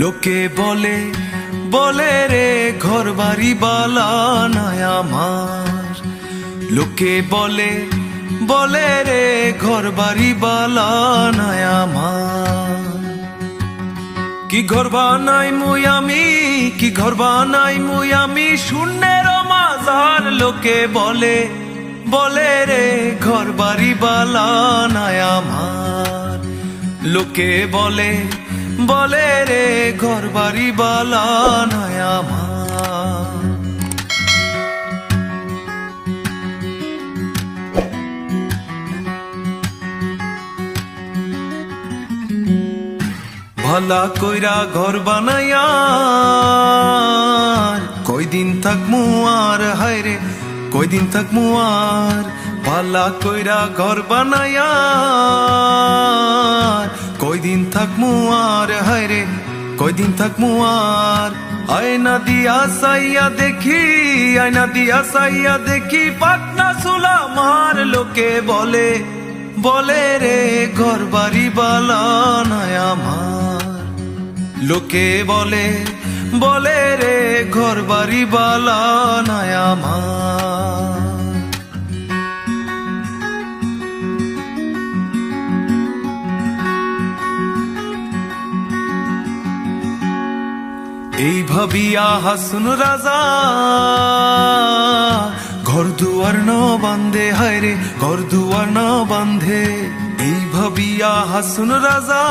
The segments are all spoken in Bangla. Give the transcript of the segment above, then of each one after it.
লোকে বলে বলে রে ঘর বাড়ি বালা নাই আমার। লোকে বলে বলে রে ঘর বাড়ি বালা নাই আমার। কি ঘর বানাই মুই আমি, কি ঘর বানাই মুই আমি, শূন্যের মাজার লোকে বলে বলে রে ঘর বাড়ি বালা নাই আমার। লোকে বলে বলে রে ঘর বাড়ি বালা নাই আমার। ভালা কইরা ঘর বানাইয়া, কয়দিন থাকমু আর হায়রে কয়দিন থাকমু আর, ভালা কইরা ঘর বানাইয়া। থাকমু আর হায়রে কয়দিন থাকমু আর? আয়না দিয়া সাইয়া দেখি, আয়না দিয়া সাইয়া দেখি, পাটনা সুলা মার লোকে বলে বলে রে ঘর বাড়ি বালা নাই আমার। লোকে বলে বলে রে ঘর বাড়ি বালা নাই আমার। এই ভাবিয়া হাসুন রাজা, ঘর দুয়ার ন বান্ধে, হায় রে, ঘর দুয়ার ন বান্ধে। এই ভাবিয়া হাসুন রাজা,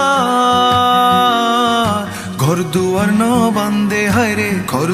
ঘর দুয়ার ন বান্ধে, হায় রে, ঘর